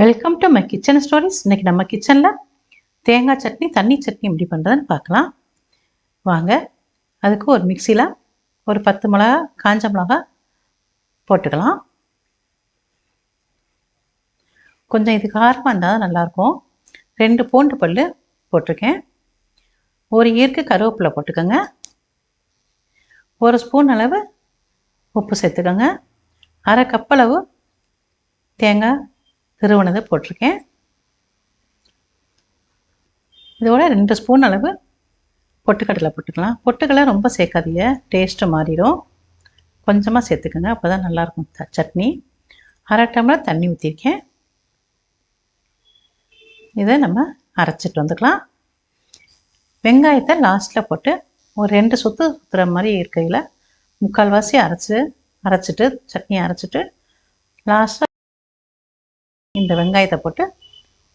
Welcome to my kitchen stories இன்றைக்கி நம்ம கிச்சனில் தேங்காய் சட்னி தண்ணி சட்னி எப்படி பண்ணுறதுன்னு பார்க்கலாம். வாங்க அதுக்கு ஒரு மிக்சியில் ஒரு பத்து மிளகா காஞ்ச மிளகா போட்டுக்கலாம். கொஞ்சம் இது காரமாக இருந்தால் தான் நல்லாயிருக்கும். ரெண்டு பூண்டு பல் போட்டிருக்கேன். ஒரு இயற்கை கருவேப்பிலை போட்டுக்கோங்க. ஒரு ஸ்பூன் அளவு உப்பு சேர்த்துக்கோங்க. அரை கப்பளவு தேங்காய் திருவனதை போட்டிருக்கேன். இதோட ரெண்டு ஸ்பூன் அளவு பொட்டுக்கடலை போட்டுக்கலாம். பொட்டுக்கடலை ரொம்ப சேர்க்காதீங்க. டேஸ்ட்டு மாறிடும். கொஞ்சமாக சேர்த்துக்கோங்க. அப்போ தான் நல்லாயிருக்கும் த சட்னி. அரை டம்ளர் தண்ணி ஊற்றிருக்கேன் இதை நம்ம அரைச்சிட்டு வந்துக்கலாம். வெங்காயத்தை லாஸ்ட்டில் போட்டு ஒரு ரெண்டு சொத்து சுற்றுற மாதிரி இருக்கையில் முக்கால்வாசி அரைச்சி அரைச்சிட்டு சட்னி அரைச்சிட்டு லாஸ்ட்டாக இந்த வெங்காயத்தை போட்டு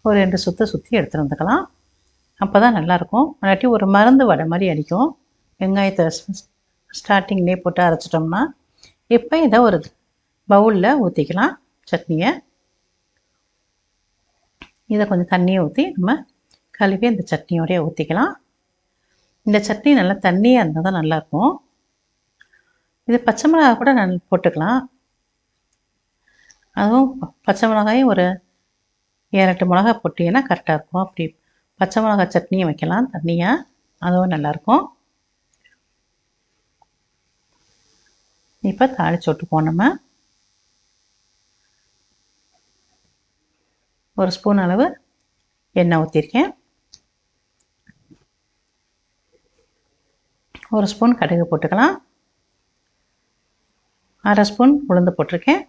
ஒரு ரெண்டு சுற்று சுற்றி எடுத்துகிட்டு வந்துக்கலாம். அப்போ தான் நல்லாயிருக்கும். இல்லாட்டி ஒரு மருந்து வடை மாதிரி அடிக்கும். வெங்காயத்தை ஸ்டார்டிங்லேயே போட்டு அரைச்சிட்டோம்னா இப்போ இதை ஒரு பவுலில் ஊற்றிக்கலாம் சட்னியை. இதை கொஞ்சம் தண்ணியை ஊற்றி நம்ம கழுவி அந்த சட்னியோடய ஊற்றிக்கலாம் இந்த சட்னி நல்லா தண்ணியாக இருந்தால் தான் நல்லாயிருக்கும். இது பச்சை மிளகா கூட நல் போட்டுக்கலாம். அதுவும் பச்சை மிளகாயும் ஒரு ஏழு எட்டு மிளகா போட்டிங்கன்னா கரெக்டாக இருக்கும். அப்படி பச்சை மிளகா சட்னியும் வைக்கலாம். தண்ணியாக அதுவும் நல்லாயிருக்கும் இப்போ தாளிச்சு விட்டுப்போம் நம்ம. ஒரு ஸ்பூன் அளவு எண்ணெய் ஊற்றிருக்கேன் ஒரு ஸ்பூன் கடுகு போட்டுக்கலாம். அரை ஸ்பூன் உளுந்து போட்டிருக்கேன்.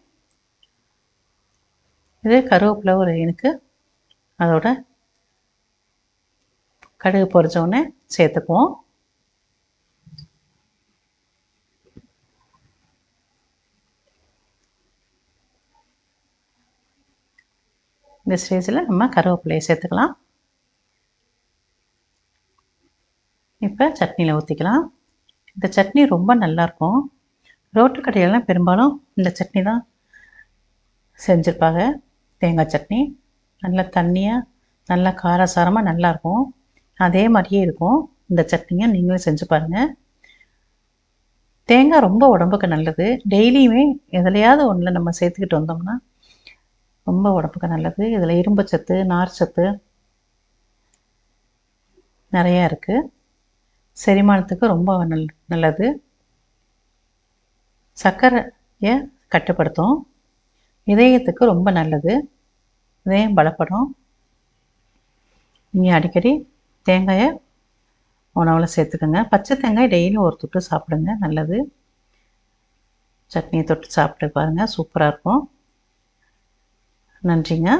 இது கருவேப்பிலை ஒரு எனக்கு அதோட கடுகு பொரிச்சோடனே சேர்த்துக்குவோம். இந்த ஸ்டேஜில் நம்ம கருவேப்பிலையை சேர்த்துக்கலாம். இப்போ சட்னியில் ஊற்றிக்கலாம் இந்த சட்னி ரொம்ப நல்லாயிருக்கும் ரோட்டு கடையிலலாம் பெரும்பாலும் இந்த சட்னி தான் செஞ்சுருப்பாங்க. தேங்காய் சட்னி நல்லா தண்ணியாக நல்லா காரசாரமாக நல்லாயிருக்கும் அதே மாதிரியே இருக்கும். இந்த சட்னியை நீங்களும் செஞ்சு பாருங்கள் தேங்காய் ரொம்ப உடம்புக்கு நல்லது. டெய்லியுமே எதுலையாவது ஒன்றில் நம்ம சேர்த்துக்கிட்டு வந்தோம்னா ரொம்ப உடம்புக்கு நல்லது. இதில் இரும்பு சத்து நார் சத்து நிறையா இருக்குது செரிமானத்துக்கு ரொம்ப நல் நல்லது. சர்க்கரையை கட்டுப்படுத்தும். இதயத்துக்கு ரொம்ப நல்லது. இதயம் பலப்படும். நீங்கள் அடிக்கடி தேங்காயை உணவில் சேர்த்துக்கோங்க. பச்சை தேங்காய் டெய்லியும் ஒரு தொட்டு சாப்பிடுங்க. நல்லது. சட்னியை தொட்டு சாப்பிட்டு பாருங்கள் சூப்பராக இருக்கும். நன்றிங்க.